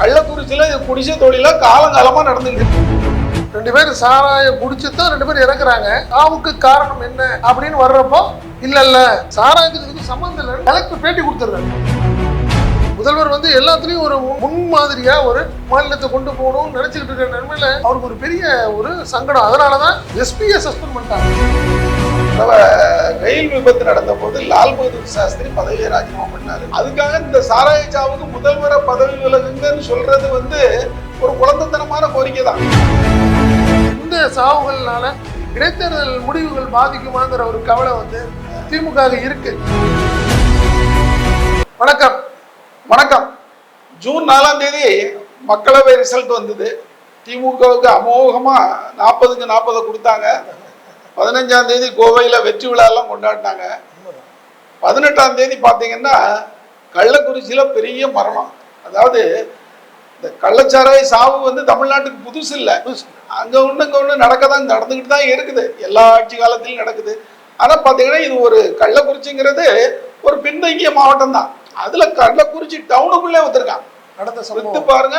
கள்ளக்குறிச்சியில் குடிசை தொழிலாக காலங்காலமாக நடந்துக்கிட்டு ரெண்டு பேரும் சாராயம் குடிச்சு தான் ரெண்டு பேரும் இறக்குறாங்க. சாவுக்கு காரணம் என்ன அப்படின்னு வர்றப்போ இல்லை இல்லை சாராயத்துக்கு சம்மந்தம் இல்லை கலெக்டர் பேட்டி கொடுத்துருக்காங்க முதல்வர் வந்து எல்லாத்துலேயும் ஒரு முன்மாதிரியா ஒரு மாநிலத்தை கொண்டு போகணும்னு நினைச்சுக்கிட்டு இருக்கிற நிலைமையில அவருக்கு ஒரு பெரிய ஒரு சங்கடம். அதனாலதான் எஸ்பியை சஸ்பெண்ட் பண்ணிட்டாங்க. ரயில் விபத்து நடந்த போது லால் பகதூர் சாஸ்திரி பதவியை ராஜினாமா பண்ணாரு. அதுக்காக இந்த சாராய சாவுக்கு முதல்வரை பதவி விலகுங்கன்னு சொல்றது வந்து ஒரு குழந்தைத்தனமான கோரிக்கை தான். இந்த சாவுகள்னால இடைத்தேர்தல் முடிவுகள் பாதிக்குமாங்கிற ஒரு கவலை வந்து திமுக க்கு இருக்கு. வணக்கம். வணக்கம். ஜூன் நாலாம் தேதி மக்களவை ரிசல்ட் வந்தது. திமுகவுக்கு அமோகமா நாற்பதுக்கு நாற்பதை கொடுத்தாங்க. பதினஞ்சாம் தேதி கோவையில் வெற்றி விழாலாம் கொண்டாடினாங்க. பதினெட்டாம் தேதி பார்த்தீங்கன்னா கள்ளக்குறிச்சியில் பெரிய மரணம் அதாவது இந்த கள்ளச்சாராய சாவு வந்து தமிழ்நாட்டுக்கு புதுசு இல்லை. அங்க ஒண்ணு இங்க ஒண்ணு நடக்க தான் நடந்துக்கிட்டு தான் இருக்குது. எல்லா ஆட்சி காலத்திலும் நடக்குது. ஆனா பாத்தீங்கன்னா இது ஒரு கள்ளக்குறிச்சிங்கிறது ஒரு பின்தங்கிய மாவட்டம் தான். அதுல கள்ளக்குறிச்சி டவுனுக்குள்ளே வந்திருக்கான். நடந்த சம்பவம். பாருங்க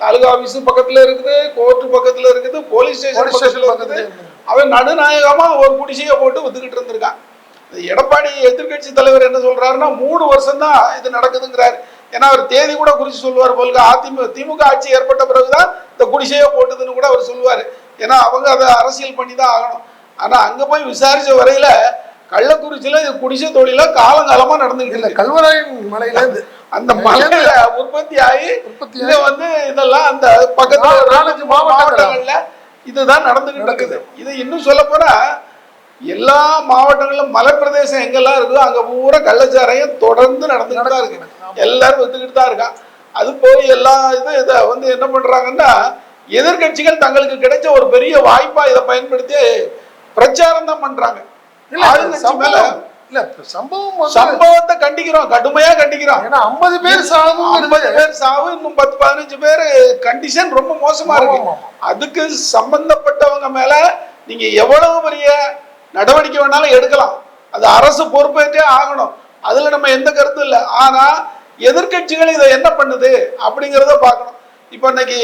தாலுகா ஆபீஸ் பக்கத்துல இருக்குது கோர்ட் பக்கத்துல இருக்குது போலீஸ் ஸ்டேஷன் பக்கத்துல இருக்குது. அவன் நடுநாயகமா ஒரு குடிசையை போட்டு வித்துக்கிட்டு இருந்திருக்கான். எடப்பாடி எதிர்க்கட்சி தலைவர் என்ன சொல்றாருன்னா மூணு வருஷம் தான் இது நடக்குதுங்கிறாரு. ஏன்னா அவர் தேதி கூட குறிச்சு சொல்லுவார் போலுங்க அதிமுக திமுக ஆட்சி ஏற்பட்ட பிறகுதான் இந்த குடிசையை போட்டுதுன்னு கூட அவர் சொல்லுவார். ஏன்னா அவங்க அதை அரசியல் பண்ணி தான் ஆகணும். ஆனா அங்க போய் விசாரிச்ச வரையில கள்ளக்குறிச்சியில இது குடிசை தொழில காலங்காலமா நடந்துகிட்டு இல்ல கல்வராயன் மலையில இருந்து அந்த மலையில உற்பத்தி ஆகி உற்பத்தி வந்து இதெல்லாம் அந்த பக்கத்துல நாலஞ்சு. மாவட்டங்கள்ல. இதுதான் நடந்துகிட்டு இருக்குது. இது இன்னும் சொல்ல போனா எல்லா மாவட்டங்களிலும் மலைப்பிரதேசம் எங்கெல்லாம் இருக்குதோ அங்க பூரா கள்ளச்சாராயம் தொடர்ந்து நடந்துகிட்டு தான் இருக்கு. எல்லாரும் வித்துக்கிட்டு தான் இருக்கான். அது போய் எல்லா இது இதை வந்து என்ன பண்றாங்கன்னா எதிர்க்கட்சிகள் தங்களுக்கு கிடைச்ச ஒரு பெரிய வாய்ப்பா இதை பயன்படுத்தி பிரச்சாரம் தான் பண்றாங்க. மேல இல்ல சம்பவம் சம்பவத்தை கண்டிக்கிறோம் கடுமையா கண்டிக்கிறோம். ஏன்னா ஐம்பது பேர் சாவும் ஐம்பது பேர் சாவு இன்னும் பத்து பதினஞ்சு பேர் கண்டிஷன் ரொம்ப மோசமா இருக்கு. அதுக்கு சம்பந்தப்பட்டவங்க மேல நீங்க எவ்வளவு பெரிய நடவடிக்கை வேணாலும் எடுக்கலாம். அது அரசு பொறுப்பேற்றே ஆகணும். அதுல நம்ம எந்த கருத்தும் இல்லை. ஆனா எதிர்க்கட்சிகள் இதை என்ன பண்ணுது அப்படிங்கிறத பார்க்கணும். இப்போ இன்னைக்கு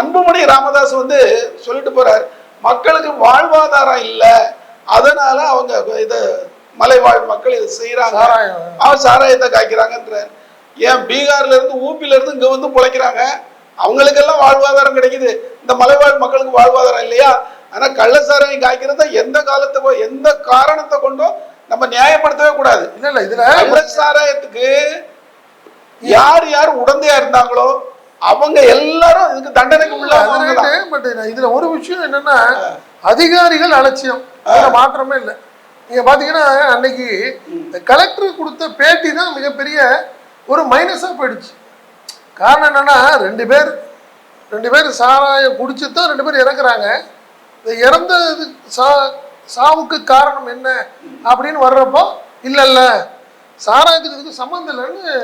அன்புமணி ராமதாஸ் வந்து சொல்லிட்டு போறாரு மக்களுக்கு வாழ்வாதாரம் இல்லை. அதனால அவங்க இதை மலைவாழ் மக்கள் இதை செய்யறாங்க அவன் சாராயத்தை காய்க்கிறாங்கன்றார். ஏன் பீகார்ல இருந்து ஊப்பில இருந்து இங்க வந்து பிழைக்கிறாங்க? அவங்களுக்கெல்லாம் வாழ்வாதாரம் கிடைக்குது. இந்த மலைவாழ் மக்களுக்கு வாழ்வாதாரம் இல்லையா? ஆனா கள்ள சாராயம் காய்க்கிறத எந்த காலத்தை எந்த காரணத்தை கொண்டோ நம்ம நியாயப்படுத்தவே கூடாது. இல்ல இல்ல இதுல சாராயத்துக்கு யார் யார் உடந்தையா இருந்தாங்களோ அவங்க எல்லாரும் இதுக்கு தண்டனைக்கு தான் பட் இதுல ஒரு விஷயம் என்னன்னா அதிகாரிகள் அலட்சியம். மாற்றமே இல்லை. நீங்கள் பார்த்தீங்கன்னா அன்னைக்கு இந்த கலெக்டர் கொடுத்த பேட்டி தான் மிகப்பெரிய ஒரு மைனஸாக போயிடுச்சு. காரணம் என்னன்னா ரெண்டு பேர் ரெண்டு பேர் சாராயம் குடிச்சு தான் ரெண்டு பேர் இறக்குறாங்க. இந்த இறந்தது சா சாவுக்கு காரணம் என்ன அப்படின்னு வர்றப்போ இல்லை இல்லை சாராயத்துக்கு இதுக்கு சம்மந்தம் இல்லைன்னு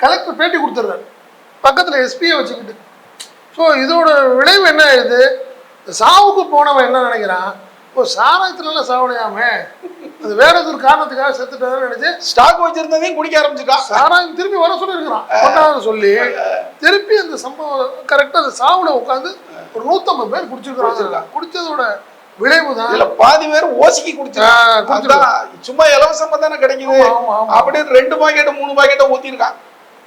கலெக்டர் பேட்டி கொடுத்துட்றாரு. பக்கத்தில் எஸ்பியை வச்சுக்கிட்டு. ஸோ இதோட விளைவு என்ன ஆயிடுது? சாவுக்கு போனவன் என்ன நினைக்கிறான்? ஓ சாராயத்துலலாம் சாவடையாமே அது வேற ஒரு காரணத்துக்காக செத்துட்டதுன்னு நினைச்சு ஸ்டாக் வச்சிருந்ததையும் குடிக்க ஆரம்பிச்சுட்டான் சாராயம் திருப்பி வர சொல்லியிருக்கிறான். சொல்லி திருப்பி அந்த சம்பவம் கரெக்டாக அந்த சாவுல உட்காந்து ஒரு நூற்றம்பது பேர் குடிச்சிருக்கிறாங்க. குடிச்சதோட விளைவு தான். இதுல பாதி பேர் ஓசிக்கு. அதான், சும்மா இலவசமா தானே கிடைக்குது. அப்படின்னு ரெண்டு பாக்கெட் மூணு பாக்கெட்டை ஊத்திருக்கான்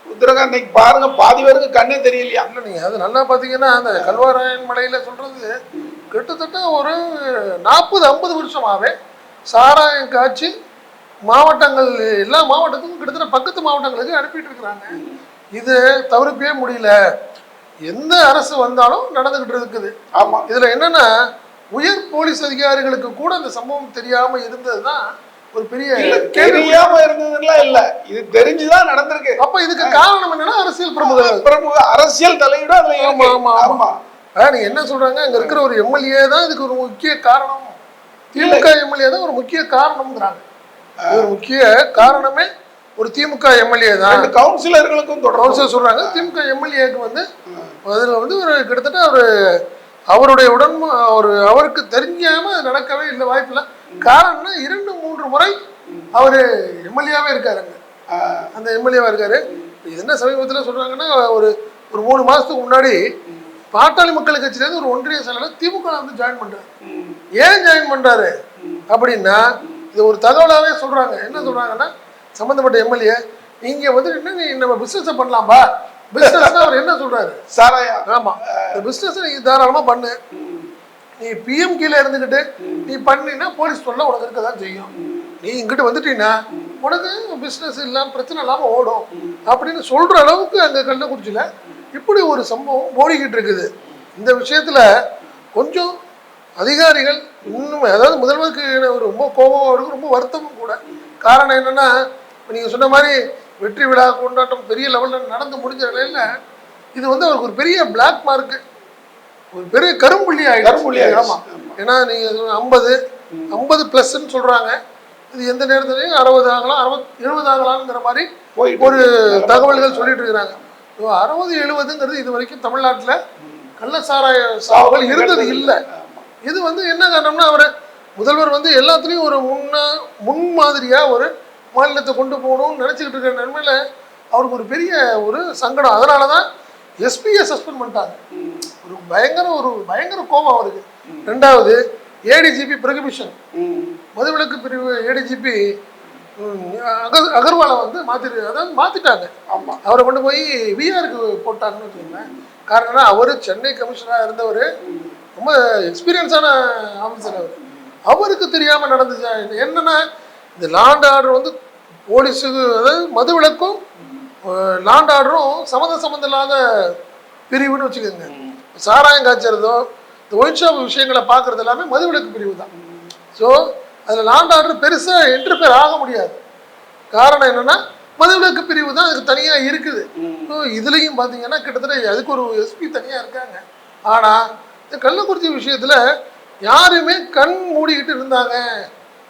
ஊத்திருக்கான் இன்னைக்கு பாருங்க பாதி பேருக்கு கண்ணே தெரியலையா? இல்லை நீங்கள் அது நல்லா பார்த்தீங்கன்னா அந்த கல்வராயன் மலையில் சொல்கிறது கிட்டத்தட்ட ஒரு நாற்பது ஐம்பது வருஷமாகவே சாராயம் காய்ச்சி மாவட்டங்கள் எல்லா மாவட்டத்துக்கும் கிட்டத்தட்ட பக்கத்து மாவட்டங்களுக்கு அனுப்பிட்டு இருக்கிறாங்க. இது தவிர்க்கவே முடியல. எந்த அரசு வந்தாலும் நடந்துகிட்டு இருக்குது. ஆமா. இதில் என்னன்னா உயர் போலீஸ் அதிகாரிகளுக்கு கூட இந்த சம்பவம் தெரியாமல் இருந்தது தான் ஒரு பெரிய தெரியாம இருந்ததுலாம் இல்ல. இது தெரிஞ்சுதான் நடந்திருக்கு. அப்ப இதுக்கு காரணம் என்னன்னா அரசியல் பிரமுகர்கள். பிரமுக அரசியல் தலையீடு அதுல ஆமா, ஆமா, ஆமா. ஆமா ஆ, நீங்க என்ன சொல்றாங்க? அங்க இருக்கிற ஒரு எம்எல்ஏ தான் இதுக்கு ஒரு முக்கிய காரணம். திமுக எம்எல்ஏ தான் ஒரு முக்கிய காரணம்ங்கிறாங்க. ஒரு முக்கிய காரணமே ஒரு திமுக எம்எல்ஏ தான். கவுன்சிலர்களுக்கும் கவுன்சிலர் சொல்றாங்க திமுக எம்எல்ஏக்கு வந்து அதுல வந்து ஒரு கிட்டத்தட்ட ஒரு அவருடைய உடன் ஒரு அவருக்கு தெரிஞ்சாம அது நடக்கவே இல்லை வாய்ப்பு இல்லை காரணம்னா இரண்டு மூன்று முறை அவரு எம்எல்ஏவே இருக்காருங்க அந்த எம்எல்ஏவா இருக்காரு. என்ன சமீபத்தில் சொல்றாங்கன்னா ஒரு ஒரு மூணு மாசத்துக்கு முன்னாடி பாட்டாளி மக்கள் கட்சியிலேருந்து ஒரு ஒன்றிய செயலாளர் திமுக வந்து ஜாயின் பண்றாரு. ம். ஏன் ஜாயின் பண்றாரு? அப்படின்னா இது ஒரு தகவலாவே சொல்றாங்க. என்ன சொல்றாங்கன்னா சம்பந்தப்பட்ட எம்எல்ஏ நீங்க வந்து என்ன நம்ம பிசினஸ் பண்ணலாம்பா? பிசினஸ் அவர் என்ன சொல்றாரு? சாராயா. ஆமா. இந்த பிசினஸ் நீ தாராளமா பண்ணு. நீ பிஎம் கீழே இருந்துக்கிட்டு நீ பண்ணினா போலீஸ் தொல்லை உனக்கு இருக்க தான் செய்யும். நீ இங்கிட்டு வந்துட்டீங்கன்னா உனக்கு பிஸ்னஸ் இல்லாம பிரச்சனை இல்லாம ஓடும். அப்படின்னு சொல்ற அளவுக்கு அங்க கள்ளக்குறிச்சியில இப்படி ஒரு சம்பவம் ஓடிக்கிட்டு இருக்குது. இந்த விஷயத்துல கொஞ்சம் அதிகாரிகள் இன்னும் அதாவது முதல்வருக்கு ரொம்ப கோபம் இருக்கு ரொம்ப வருத்தமும் கூட. காரணம் என்னன்னா இப்ப நீங்க சொன்ன மாதிரி வெற்றி விழா கொண்டாட்டம் பெரிய லெவலில் நடந்து முடிஞ்ச நிலையில இது வந்து அவருக்கு ஒரு பெரிய பிளாக் மார்க்கு ஒரு பெரிய கரும்புள்ளி ஆயிடுச்சு. கரும்புள்ளி ஆயிடுச்சு. ஆமா. ஏன்னா நீங்க ஐம்பது ஐம்பது பிளஸ்ன்னு சொல்றாங்க. இது எந்த நேரத்துலையும் அறுபது ஆகலாம் அறுபத் எழுபது ஆகலாம்ங்கிற மாதிரி ஒரு தகவல்கள் சொல்லிட்டு இருக்கிறாங்க. இப்போ அறுபது எழுபதுங்கிறது இது வரைக்கும் தமிழ்நாட்டுல கள்ளசாராய சாவுகள் இருந்தது இல்லை. இது வந்து என்ன காரணம்னா அவர் முதல்வர் வந்து எல்லாத்துலேயும் ஒரு முன்னா முன்மாதிரியா ஒரு மாநிலத்தை கொண்டு போகணும்னு நினச்சிக்கிட்டு இருக்கிற நிலைமையில அவருக்கு ஒரு பெரிய ஒரு சங்கடம். அதனால தான் எஸ்பியை சஸ்பெண்ட் பண்ணிட்டாங்க. ஒரு பயங்கர ஒரு பயங்கர கோபம் அவருக்கு. ரெண்டாவது ஏடிஜிபி பிரகபிஷன். மதுவிலக்கு பிரிவு ஏடிஜிபி அகர் அகர்வாலை வந்து மாத்திரு அதாவது மாத்திட்டாங்க. ஆமா. அவரை கொண்டு போய் விஆருக்கு போட்டாங்கன்னு வச்சுக்கோங்களேன். காரணம்னா அவர் சென்னை கமிஷனராக இருந்தவர் ரொம்ப எக்ஸ்பீரியன்ஸான ஆஃபீஸர் அவர். அவருக்கு தெரியாமல் நடந்துச்சா? என்னன்னா இந்த லாண்ட் ஆர்டர் வந்து போலீஸுக்கு அதாவது மதுவிலக்கும் லாண்ட் ஆர்டரும் சம்மந்த சம்மந்தம் இல்லாத பிரிவுன்னு வச்சுக்கோங்க. சாராயம் காய்ச்சறதோ இந்த ஒயின் ஷாப் விஷயங்களை பார்க்குறது எல்லாமே மதுவிலக்கு பிரிவு தான். ஸோ அதில் லாண்ட் ஆர்டர் பெருசாக இன்டர்ஃபியர் ஆக முடியாது. காரணம் என்னன்னா மதுவிலக்கு பிரிவு தான் அதுக்கு தனியாக இருக்குது. ஸோ இதுலேயும் பார்த்தீங்கன்னா கிட்டத்தட்ட அதுக்கு ஒரு எஸ்பி தனியாக இருக்காங்க. ஆனால் இந்த கள்ளக்குறிச்சி விஷயத்தில் யாருமே கண் மூடிக்கிட்டு இருந்தாங்க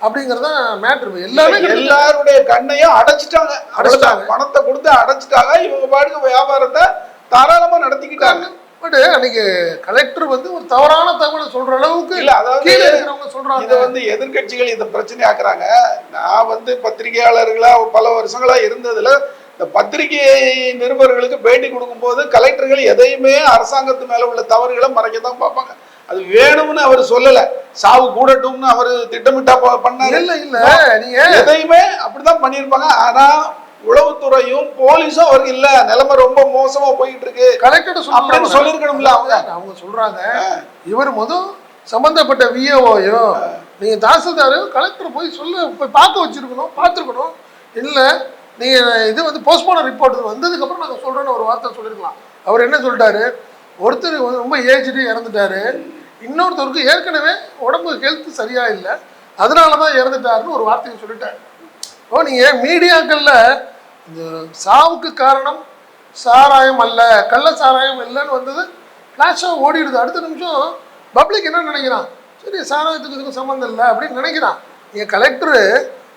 அப்படிங்கிறது மேட்ரு எல்லாமே எல்லாருடைய கண்ணையும் அடைச்சிட்டாங்க. அடைச்சிட்டாங்க. பணத்தை கொடுத்து அடைச்சிட்டாங்க. இவங்க பாட்டுக்கு வியாபாரத்தை தாராளமா நடத்திக்கிட்டாங்க. பட் அன்னைக்கு கலெக்டர் வந்து ஒரு தவறான தகவலை சொல்ற அளவுக்கு இல்ல அதாவது இருக்கிறவங்க சொல்றாங்க. இதை வந்து எதிர்க்கட்சிகள் இதை பிரச்சனை ஆக்குறாங்க. நான் வந்து பத்திரிகையாளர்களா பல வருஷங்களா இருந்ததுல இந்த பத்திரிகை நிருபர்களுக்கு பேட்டி கொடுக்கும்போது கலெக்டர்கள் எதையுமே அரசாங்கத்து மேல உள்ள தவறுகளை மறைக்க தான் பார்ப்பாங்க. அது வேணும்னு அவர் சொல்லல. சாவு கூடட்டும்னு அவர் திட்டமிட்டா பண்ணாரு. இல்ல இல்ல நீங்க எதையுமே அப்படிதான் பண்ணியிருப்பாங்க. ஆனா உளவுத்துறையும் போலீஸும் அவருக்கு இல்ல. நிலைமை ரொம்ப மோசமா போயிட்டு இருக்கு கலெக்டர் அப்படின்னு சொல்லியிருக்கணும்ல அவங்க. அவங்க சொல்றாங்க. இவர் முதல் சம்பந்தப்பட்ட விஏஓயோ நீங்க தாசில்தார் கலெக்டர் போய் சொல்ல போய் பார்க்க வச்சிருக்கணும் பார்த்துருக்கணும். இல்ல நீங்க இது வந்து போஸ்ட்மார்டம் ரிப்போர்ட் வந்ததுக்கு அப்புறம் நாங்க சொல்றோம்னு ஒரு வார்த்தை சொல்லிருக்கலாம். அவர் என்ன சொல்லிட்டாரு? ஒருத்தர் ரொம்ப ஏஜ்டு இறந்துட்டாரு. இன்னொருத்தருக்கு ஏற்கனவே உடம்பு ஹெல்த் சரியா இல்லை. அதனால தான் இறந்துட்டாருன்னு ஒரு வார்த்தையை சொல்லிட்டாரு. ஓ நீங்க மீடியாக்கள்ல இந்த சாவுக்கு காரணம் சாராயம் அல்ல கள்ள சாராயம் இல்லைன்னு வந்தது ஃப்ளாஷாக ஓடிடுது. அடுத்த நிமிஷம் பப்ளிக் என்ன நினைக்கிறான்? சரி சாராயத்துக்கு இதுக்கு சம்மந்தம் இல்லை அப்படின்னு நினைக்கிறான். நீங்கள் கலெக்டரு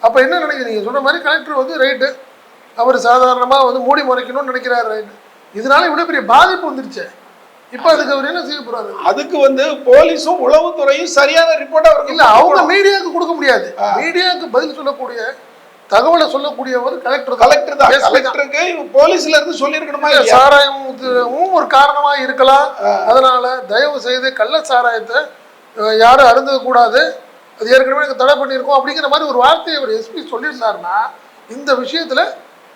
அப்போ என்ன நினைக்கிறீங்க சொன்ன மாதிரி கலெக்டர் வந்து ரைட்டு அவர் சாதாரணமாக வந்து மூடி மறைக்கணும்னு நினைக்கிறாரு ரைட்டு இதனால இவ்வளோ பெரிய பாதிப்பு வந்துருச்சு. இப்போ அதுக்கு அவர் என்ன செய்ய போறாரு? அதுக்கு வந்து போலீஸும் உளவுத்துறையும் சரியான ரிப்போர்ட் அவருக்கு இல்ல அவங்க மீடியாவுக்கு கொடுக்க முடியாது. மீடியாவுக்கு பதில் சொல்லக்கூடிய தகவலை சொல்லக்கூடியவர் கலெக்டர் கலெக்டர் தான். கலெக்டருக்கு போலீஸ்ல இருந்து சொல்லியிருக்கணுமா சாராயமும் ஒரு காரணமா இருக்கலாம். அதனால தயவு செய்து கள்ள சாராயத்தை யாரும் அருந்தக கூடாது. அது ஏற்கனவே எனக்கு தடை பண்ணியிருக்கோம். அப்படிங்கிற மாதிரி ஒரு வார்த்தையை அவர் எஸ்பி சொல்லியிருந்தாருன்னா இந்த விஷயத்துல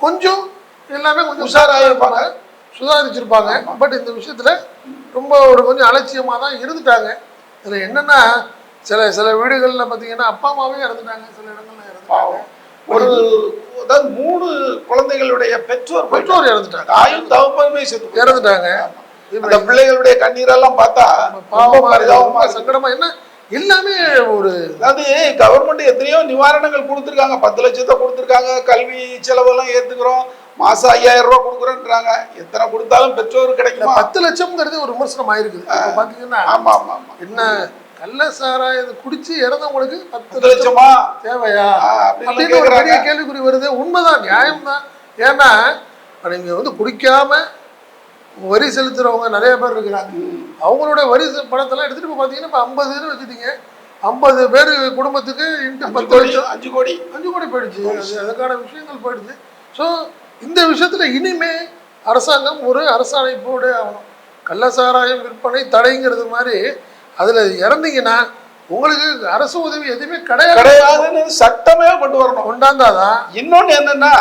கொஞ்சம் எல்லாமே கொஞ்சம் உஷாரா இருப்பாங்க. சுதாரிச்சிருப்பாங்க. பட் இந்த விஷயத்துல ரொம்ப ஒரு கொஞ்சம் அலட்சியமா தான் இருந்துட்டாங்க. இதுல என்னன்னா சில சில வீடுகள்ல பாத்தீங்கன்னா அப்பா அம்மாவே இறந்துட்டாங்க. சில இடங்கள்ல இறந்துட்டாங்க. ஒரு அதாவது மூணு குழந்தைகளுடைய பெற்றோர். பெற்றோர் இறந்துட்டாங்க. தாயும் தகப்பனுமே செத்து. இறந்துட்டாங்க. அந்த பிள்ளைகளுடைய கண்ணீரெல்லாம் பார்த்தா பாவமா. சங்கடமா. என்ன எல்லாமே ஒரு அதாவது கவர்மெண்ட் எத்தனையோ நிவாரணங்கள் கொடுத்துருக்காங்க. பத்து லட்சத்தை கொடுத்துருக்காங்க. கல்வி செலவெல்லாம் ஏத்துக்கிறோம். மாசம் ஐயாயிரம் ரூபாய் கொடுக்குறோன்றாங்க. எத்தனை கொடுத்தாலும் பெற்றோர் இந்த கிடைக்குமா? பத்து லட்சம்ங்கிறது ஒரு விமர்சனம் ஆயிருக்குது இப்ப பாத்தீங்கன்னா ஆமா ஆமா ஆமா. என்ன கள்ள சாராயத்தை குடிச்சு இறந்தவங்களுக்கு பத்து லட்சம்? தேவையா? அப்படின்னு ஒரு பெரிய. கேள்விக்குறி வருது. உண்மைதான் நியாயம்தான். ஏன்னா இப்ப நீங்க வந்து குடிக்காம வரி செலுத்துறவங்க நிறைய பேர் இருக்கிறாங்க. அவங்களோட வரி பணத்தெல்லாம் எடுத்துட்டு இப்ப பாத்தீங்கன்னா இப்ப ஐம்பதுன்னு வச்சுட்டீங்க. ஐம்பது பேர் குடும்பத்துக்கு இன்ட்டு பத்து லட்சம். அஞ்சு கோடி. அஞ்சு கோடி போயிடுச்சு. அது அதுக்கான விஷயங்கள் போயிடுச்சு. ஸோ இந்த விஷயத்துல இனிமே அரசாங்கம் ஒரு அரசாணை போட ஆகணும். கள்ளசாராயம் விற்பனை தடைங்கிறது மாதிரி அதுல இறந்தீங்கன்னா உங்களுக்கு அரசு உதவி எதுவுமே கிடையாது. கிடையாதுன்னு சட்டமே கொண்டு வரணும். கொண்டாந்தாதான் இன்னொன்னு என்னன்னா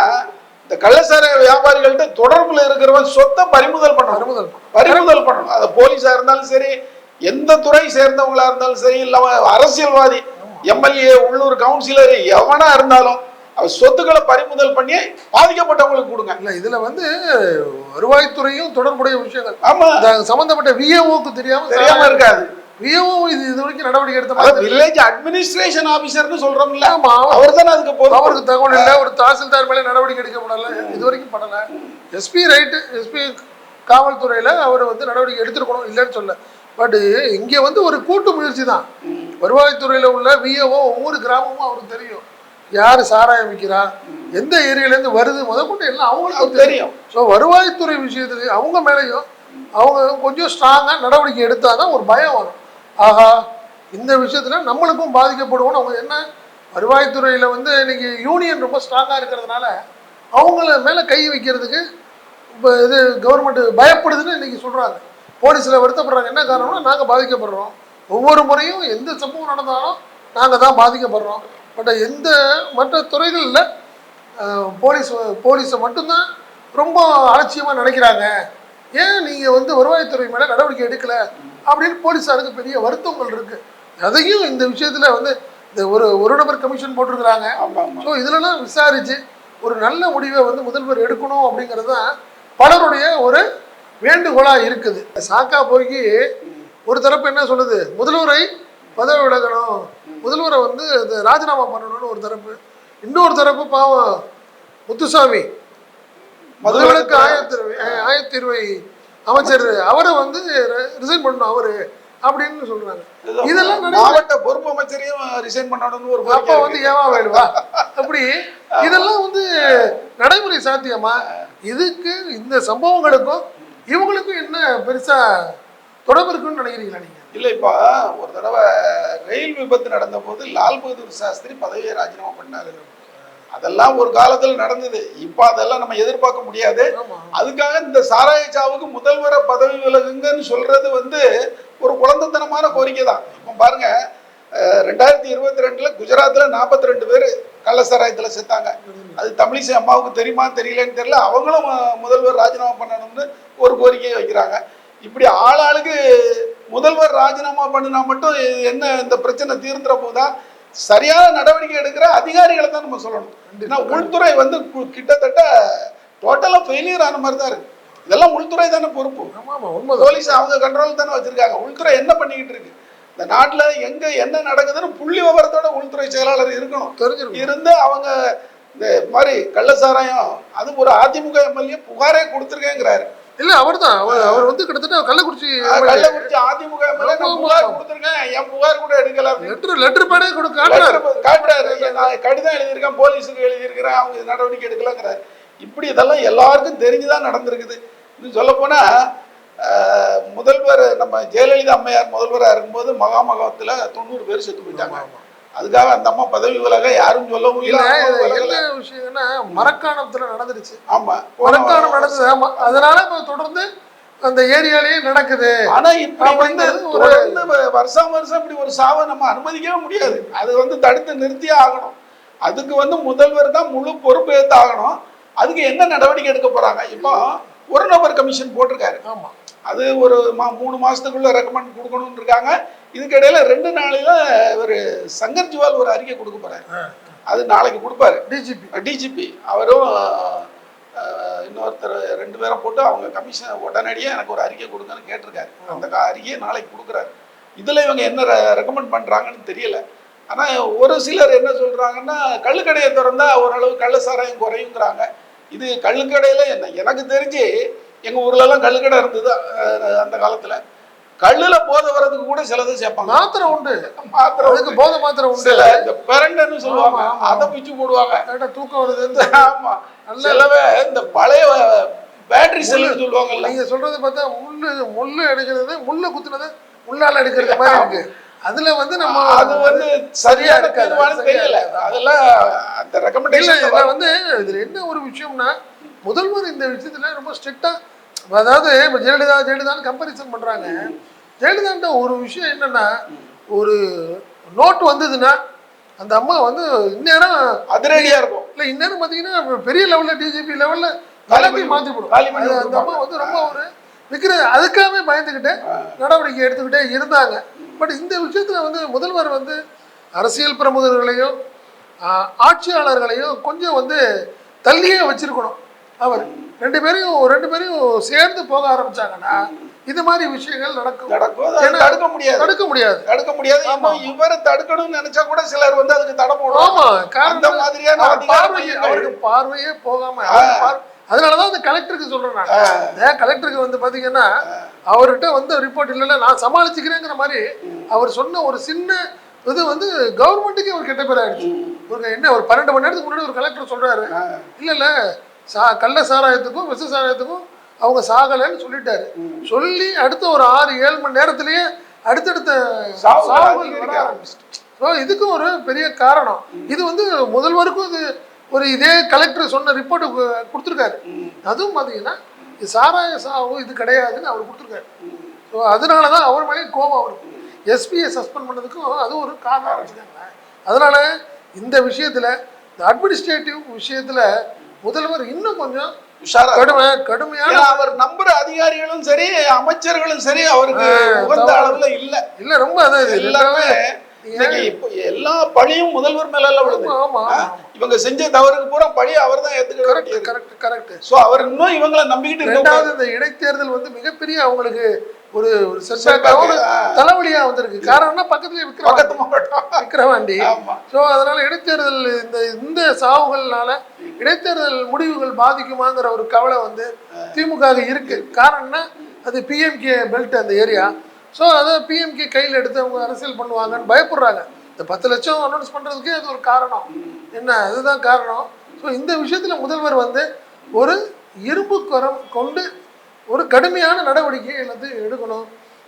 இந்த கள்ளசார வியாபாரிகள்ட்ட தொடர்புல இருக்கிறவன் சொத்தை பறிமுதல் பண்ணணும். அறுபதல் பறிமுதல் பண்ணணும். அது போலீஸா இருந்தாலும் சரி எந்த துறை சேர்ந்தவங்களா இருந்தாலும் சரி இல்ல அரசியல்வாதி எம்எல்ஏ உள்ளூர் கவுன்சிலர் எவனா இருந்தாலும் அவன் சொத்துக்களை பறிமுதல் பண்ணி பாதிக்கப்பட்டவங்களுக்கு கொடுங்க. இல்ல இதுல வந்து வருவாய்த்துறையும் தொடர்புடைய விஷயங்கள். ஆமா. இந்த சம்பந்தப்பட்ட விஏஓக்கு தெரியாம தெரியாம இருக்காது. விஏஓ இது இது வரைக்கும் நடவடிக்கை எடுத்த வில்லேஜ் அட்மினிஸ்ட்ரேஷன் ஆபீசர்னு சொல்றோம்ல. ஆமா. அவர் தானே அதுக்கு பொறுப்பு. அவருக்கு தகவல் இல்லை ஒரு தாசில்தார் மேலே நடவடிக்கை எடுக்கப்படல இது வரைக்கும் படல எஸ்பி ரைட்டு எஸ்பி காவல்துறையில அவர் வந்து நடவடிக்கை எடுத்திருக்கணும் இல்லைன்னு சொல்ல பட் இங்க வந்து ஒரு கூட்டு முயற்சி தான். வருவாய்த்துறையில உள்ள விஏஓ ஒவ்வொரு கிராமமும் அவருக்கு தெரியும். யார் சாராயம் விற்கிறா எந்த ஏரியாலேருந்து வருது முதற்கொண்டு எல்லாம் அவங்களுக்கு தெரியும். ஸோ வருவாய்த்துறை விஷயத்துக்கு அவங்க மேலேயும் அவங்க கொஞ்சம் ஸ்ட்ராங்காக நடவடிக்கை எடுத்தால் தான் ஒரு பயம் வரும். ஆஹா இந்த விஷயத்தில் நம்மளுக்கும் பாதிக்கப்படுவோம்னு அவங்க என்ன வருவாய்த்துறையில் வந்து இன்னைக்கு யூனியன் ரொம்ப ஸ்ட்ராங்காக இருக்கிறதுனால அவங்கள மேலே கை வைக்கிறதுக்கு இப்போ இது கவர்மெண்ட் பயப்படுதுன்னு இன்னைக்கு சொல்கிறாங்க போலீஸில் வருத்தப்படுறாங்க. என்ன காரணம்னா நாங்கள் பாதிக்கப்படுறோம். ஒவ்வொரு முறையும் எந்த சம்பவம் நடந்தாலும் நாங்கள் தான் பாதிக்கப்படுறோம். பட் எந்த மற்ற துறைகளில் போலீஸ் போலீஸை மட்டும்தான் ரொம்ப அலட்சியமாக நினைக்கிறாங்க. ஏன் நீங்கள் வந்து வருவாய்த்துறை மேலே நடவடிக்கை எடுக்கலை? அப்படின்னு போலீஸாருக்கு பெரிய வருத்தங்கள் இருக்குது அதையும் இந்த விஷயத்தில் வந்து இந்த ஒரு ஒரு நபர் கமிஷன் போட்டிருக்கிறாங்க. ஸோ இதிலலாம் விசாரித்து ஒரு நல்ல முடிவை வந்து முதல்வர் எடுக்கணும் அப்படிங்கிறது தான் பலருடைய ஒரு வேண்டுகோளாக இருக்குது. சாக்கா போய் ஒரு தரப்பு என்ன சொல்லுது? முதல்வரை பதவி விலகணும். முதல்வரை வந்து இது ராஜினாமா பண்ணணும்னு ஒரு தரப்பு. இன்னொரு தரப்பு பாவம் முத்துசாமி. மதுவிலக்கு ஆயத்தீர்வை ஆயத்தீர்வை அமைச்சர் அவரை வந்து ரிசைன் பண்ணணும் அவரு அப்படின்னு சொல்றாங்க. இதெல்லாம் மாவட்ட பொறுப்பு அமைச்சரையும் ரிசைன் பண்ணணும்னு ஒரு அப்பா வந்து ஏவா வேணுவா அப்படி இதெல்லாம் வந்து நடைமுறை சாத்தியமா? இதுக்கு இந்த சம்பவங்களுக்கும் இவங்களுக்கும் என்ன பெருசா தொடர்பு இருக்குன்னு நினைக்கிறீங்களா நீங்க? இல்ல இப்ப ஒரு தடவை ரயில் விபத்து நடந்த போது லால் பகதூர் சாஸ்திரி பதவியை ராஜினாமா பண்ணாரு. அதெல்லாம் ஒரு காலத்துல நடந்தது. இப்ப அதெல்லாம் நம்ம எதிர்பார்க்க முடியாது. அதுக்காக இந்த சாராய சாவுக்கு முதல்வரை பதவி விலகுங்கன்னு சொல்றது வந்து ஒரு குழந்தைத்தனமான கோரிக்கை தான். இப்போ பாருங்க ரெண்டாயிரத்தி இருபத்தி ரெண்டுல குஜராத்ல நாற்பத்தி ரெண்டு பேர் கள்ள சாராயத்துல செத்தாங்க. அது தமிழிசை அம்மாவுக்கு தெரியுமா தெரியலன்னு தெரியல. அவங்களும் முதல்வர் ராஜினாமா பண்ணணும்னு ஒரு கோரிக்கையை வைக்கிறாங்க. இப்படி ஆளாளுக்கு முதல்வர் ராஜினாமா பண்ணினா மட்டும் என்ன இந்த பிரச்சனை தீர்ந்துற போதா? சரியான நடவடிக்கை எடுக்கிற அதிகாரிகளை தான் நம்ம சொல்லணும். ஏன்னா உள்துறை வந்து கிட்டத்தட்ட டோட்டலா ஃபெயிலியர் ஆன மாதிரி தான் இருக்கு. இதெல்லாம் உள்துறை தானே பொறுப்பு. போலீஸ் அவங்க கண்ட்ரோல் தானே வச்சிருக்காங்க. உள்துறை என்ன பண்ணிக்கிட்டு இருக்கு? இந்த நாட்டுல எங்க என்ன நடக்குதுன்னு புள்ளி விவரத்தோட உள்துறை செயலாளர் இருக்கணும். தெரிஞ்சிருக்கும் இருந்து அவங்க இந்த மாதிரி கள்ளசாராயம் அது ஒரு அதிமுக எம்எல்ஏ புகாரே கொடுத்துருக்கேங்கிறாரு. இல்ல அவர் அவர் வந்து கிட்டத்தட்ட கள்ளக்குறிச்சி கள்ளக்குறிச்சி அதிமுக. கொடுத்துருக்கேன். என் புகார் கூட எடுக்கல. லெட்டர் லெட்டர் பேடே கூட காட்டுறாரு. நான் கடிதம் எழுதியிருக்கேன் போலீஸுக்கு எழுதியிருக்கிறேன். அவங்க நடவடிக்கை எடுக்கலங்கிறாரு. இப்படி இதெல்லாம் எல்லாருக்கும் தெரிஞ்சுதான் நடந்திருக்குது. இன்னும் சொல்ல போனா முதல்வர் நம்ம ஜெயலலிதா அம்மையார் முதல்வராக இருக்கும்போது மகாமகத்துல தொண்ணூறு பேர் செத்து போயிட்டாங்க. அதுக்காக அந்த அம்மா பதவி விலக யாரும் அவங்களும் விலகல. என்ன விஷயம்னா மரக்காணத்துல நடந்துருச்சு. ஆமா மரக்காணம் நடந்தது ஆமா. அதனால இப்ப தொடர்ந்து அந்த ஏரியாலயே நடக்குது. ஆனா இப்படி வந்து ஒரு- தொடர்ந்து வருஷம் வருஷம் இப்படி ஒரு சாவை நம்ம அனுமதிக்கவே முடியாது. அது வந்து தடுத்து நிறுத்தியே ஆகணும். அதுக்கு வந்து முதல்வர் தான் முழு பொறுப்பு ஏற்று ஆகணும் அதுக்கு என்ன நடவடிக்கை எடுக்க போறாங்க? இப்போ ஒரு நபர் கமிஷன் போட்டிருக்காரு. ஆமா. அது ஒரு மா மூணு மாசத்துக்குள்ள ரெக்கமெண்ட் கொடுக்கணும்னு இருக்காங்க. இதுக்கு இடையில ரெண்டு நாளையில ஒரு சங்கர் ஜுவால் ஒரு அறிக்கை கொடுக்க போறாரு. அது நாளைக்கு கொடுப்பாரு. டிஜிபி டிஜிபி அவரும் இன்னொருத்தர் ரெண்டு பேரை போட்டு அவங்க கமிஷன் உடனடியாக எனக்கு ஒரு அறிக்கை கொடுங்கன்னு கேட்டிருக்காரு. அந்த அறிக்கையை நாளைக்கு கொடுக்குறாரு. இதில் இவங்க என்ன ரெக்கமெண்ட் பண்ணுறாங்கன்னு தெரியல. ஆனால் ஒரு சிலர் என்ன சொல்கிறாங்கன்னா கள்ளுக்கடையை திறந்தா ஓரளவு கள்ள சாராயம் குறையுங்கிறாங்க. இது கள்ளுக்கடையில் என்ன எனக்கு தெரிஞ்சு எங்கள் ஊர்லலாம் கள்ளுக்கடை இருந்தது அந்த காலத்தில். கல்லில் போதை வர்றதுக்கு கூட சிலது சேர்ப்பாங்க. மாத்திரை உண்டு. மாத்திரை அதுக்கு போதை மாத்திரை உண்டு. சில இந்த பிரண்டன்னு சொல்லுவாங்க. அதை பிச்சு போடுவாங்க. கரெக்டா தூக்கம் வருது ஆமா. சிலவே இந்த பழைய பேட்டரி செல்லுன்னு சொல்லுவாங்கல்ல. நீங்க சொல்றது பார்த்தா முள்ளு முள்ளு எடுக்கிறது முள்ளு குத்துனது முள்ளால எடுக்கிறது மாதிரி இருக்கு. அதுல வந்து நம்ம அது வந்து சரியா இருக்காது, தெரியல. அதெல்லாம் அந்த இல்ல ரெக்கமெண்டேஷன் இதுல வந்து இதுல என்ன ஒரு விஷயம்னா முதல்வர் இந்த விஷயத்துல ரொம்ப ஸ்ட்ரிக்டா அதாவது இப்ப ஜெயலலிதா ஜெயலலிதான்னு கம்பேரிசன் பண்றாங்க. ஜெயலலிதான்ற ஒரு விஷயம் என்னன்னா ஒரு நோட்டு வந்ததுன்னா அந்த அம்மா வந்து இந்நேரம் அதிரடியா இருக்கும். இல்ல இந்நேரம் பாத்தீங்கன்னா பெரிய லெவல்ல டிஜிபி லெவல்ல காலி எல்லாத்தையும் பண்ணி- மாத்தி போடும். காலி பண்ணி அது அந்த அம்மா வந்து ரொம்ப ஒரு விக்கிர அதுக்காகவே பயந்துக்கிட்டு நடவடிக்கை எடுத்துக்கிட்டே இருந்தாங்க. பட் இந்த விஷயத்துல வந்து முதல்வர் வந்து அரசியல் பிரமுகர்களையும் ஆட்சியாளர்களையும் கொஞ்சம் வந்து தள்ளியே வச்சிருக்கணும். அவர். ரெண்டு பேரையும் ரெண்டு பேரையும் சேர்ந்து போக ஆரம்பிச்சாங்கன்னா இது மாதிரி விஷயங்கள் நடக்கும். நடக்கும். தடுக்க முடியாது. தடுக்க முடியாது. தடுக்க முடியாது. இவரை தடுக்கணும்னு நினைச்சா கூட சிலர் வந்து அதுக்கு தடை போடுவாங்க. ஆமா. காரணம் மாதிரியான பார்வை. அவருக்கு பார்வையே போகாம அதனாலதான் அந்த கலெக்டருக்கு சொல்றேன் நான். ஏன் கலெக்டருக்கு வந்து பாத்தீங்கன்னா அவர்கிட்ட வந்து ரிப்போர்ட் இல்லைல்ல நான் சமாளிச்சுக்கிறேங்கிற மாதிரி அவர் சொன்ன ஒரு சின்ன இது வந்து கவர்மெண்ட்டுக்கே ஒரு கெட்ட பேர் ஆயிடுச்சு. ஒரு என்ன ஒரு பன்னெண்டு மணி நேரத்துக்கு முன்னாடி ஒரு கலெக்டர் சொல்றாரு. இல்ல இல்ல. சா கள்ள சாராயத்துக்கும் விஷ சாராயத்துக்கும் அவங்க சாகலைன்னு சொல்லிட்டாரு. சொல்லி அடுத்த ஒரு ஆறு ஏழு மணி நேரத்திலேயே அடுத்தடுத்த சாவுகள் வர ஆரம்பிச்சிட்டு ஸோ இதுக்கு ஒரு பெரிய காரணம். இது வந்து முதல்வருக்கும் இது ஒரு இதே கலெக்டர் சொன்ன ரிப்போர்ட் கொடுத்துருக்காரு. அதுவும் பார்த்தீங்கன்னா இது சாராய சாவு இது கிடையாதுன்னு அவர் கொடுத்துருக்காரு. ஸோ அதனால தான் அவர் மேலேயும் கோபம் அவருக்கு எஸ்பியை சஸ்பெண்ட் பண்ணதுக்கும் அது ஒரு காரணம் வச்சுக்கோங்க அதனால இந்த விஷயத்துல இந்த அட்மினிஸ்ட்ரேட்டிவ் விஷயத்துல முதல்வர் இன்னும் கொஞ்சம் கடுமையான அவர் நம்புற அதிகாரிகளும் சரி அமைச்சர்களும் சரி அவருக்கு உகந்த அளவுல இல்ல. இல்ல ரொம்ப இது. எல்லாமே எல்லா பழியும் முதல்வர் மேல விழுது இவங்க செஞ்ச தவறுக்கு பூரா பழி அவர் தான் ஏத்துக்க கரெக்ட் கரெக்ட் சோ அவர் இன்னும் இவங்கள நம்பிக்கிட்டு ரெண்டாவது இந்த இடைத்தேர்தல் வந்து மிகப்பெரிய அவங்களுக்கு ஒரு. தலைவலியா வந்திருக்கு. காரணம்னா பக்கத்துலயே விக்ரவாண்டி விக்ரவாண்டி ஸோ அதனால இடைத்தேர்தல் இந்த இந்த சாவுகள்னால இடைத்தேர்தல் முடிவுகள் பாதிக்குமாங்கிற ஒரு கவலை வந்து திமுக க்கு இருக்கு. காரணம்னா அது பிஎம்கே பெல்ட் அந்த ஏரியா. ஸோ அதை பிஎம்கே கையில் எடுத்து அவங்க அரசியல் பண்ணுவாங்கன்னு பயப்படுறாங்க. இந்த பத்து லட்சம் அனௌன்ஸ் பண்ணுறதுக்கே அது ஒரு காரணம். என்ன? அதுதான் காரணம். ஸோ இந்த விஷயத்தில் முதல்வர் வந்து ஒரு இரும்பு கரம் கொண்டு ஒரு கடுமையான நடவடிக்கை எல்லாத்தையும் எடுக்கணும்.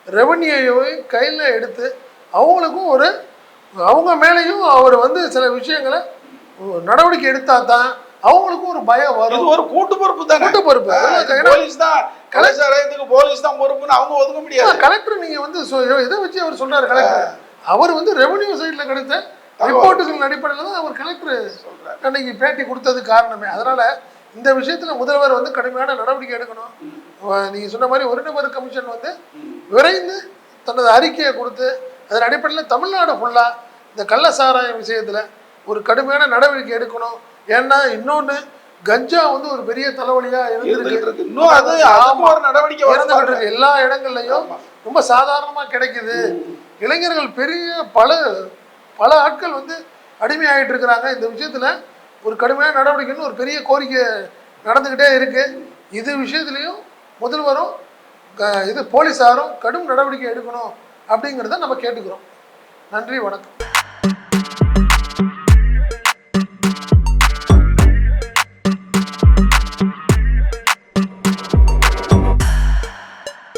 ரெவன்யூவையும் கையில் எடுத்து அவங்களுக்கும் ஒரு அவங்க மேலேயும் அவர் வந்து சில விஷயங்களை நடவடிக்கை எடுத்தா தான் அவங்களுக்கும் ஒரு பயம் வரும். ஒரு கூட்டு பொறுப்பு தானே கூட்டு பொறுப்பு போலீஸ் தான். கலாச்சாரத்துக்கு போலீஸ் தான் பொறுப்புன்னு அவங்க ஒதுக்க முடியாது. கலெக்டர் நீங்க வந்து இதை வச்சு அவர் சொல்றாரு கலெக்டர் அவர் வந்து ரெவன்யூ சைட்ல கிடைத்த ரிப்போர்ட்டுகளின் அடிப்படையில் தான் அவர் கலெக்டர் அன்னைக்கு பேட்டி கொடுத்தது காரணமே. அதனால இந்த விஷயத்துல முதல்வர் வந்து கடுமையான நடவடிக்கை எடுக்கணும். அஹ் நீங்க சொன்ன மாதிரி ஒரு நபர் கமிஷன் வந்து விரைந்து தனது அறிக்கையை கொடுத்து அதன் அடிப்படையில் தமிழ்நாடு ஃபுல்லா இந்த கள்ள சாராயம் விஷயத்துல ஒரு கடுமையான நடவடிக்கை எடுக்கணும். ஏன்னா இன்னொன்னு கஞ்சா வந்து ஒரு பெரிய தலைவலியா இருந்துகிட்டு இன்னும் அது ஒரு நடவடிக்கை இருக்கு எல்லா இடங்கள்லயும் ரொம்ப சாதாரணமா கிடைக்குது. இளைஞர்கள் பெரிய பல பல ஆட்கள் வந்து அடிமையாயிட்டு இருக்கிறாங்க. இந்த விஷயத்துல ஒரு கடுமையான நடவடிக்கைன்னு ஒரு பெரிய கோரிக்கை நடந்துக்கிட்டே இருக்கு. இது விஷயத்துலையும் முதல்வரும் க- இது போலீஸாரும் கடும் நடவடிக்கை எடுக்கணும் அப்படிங்கிறத நம்ம கேட்டுக்கிறோம். நன்றி வணக்கம்.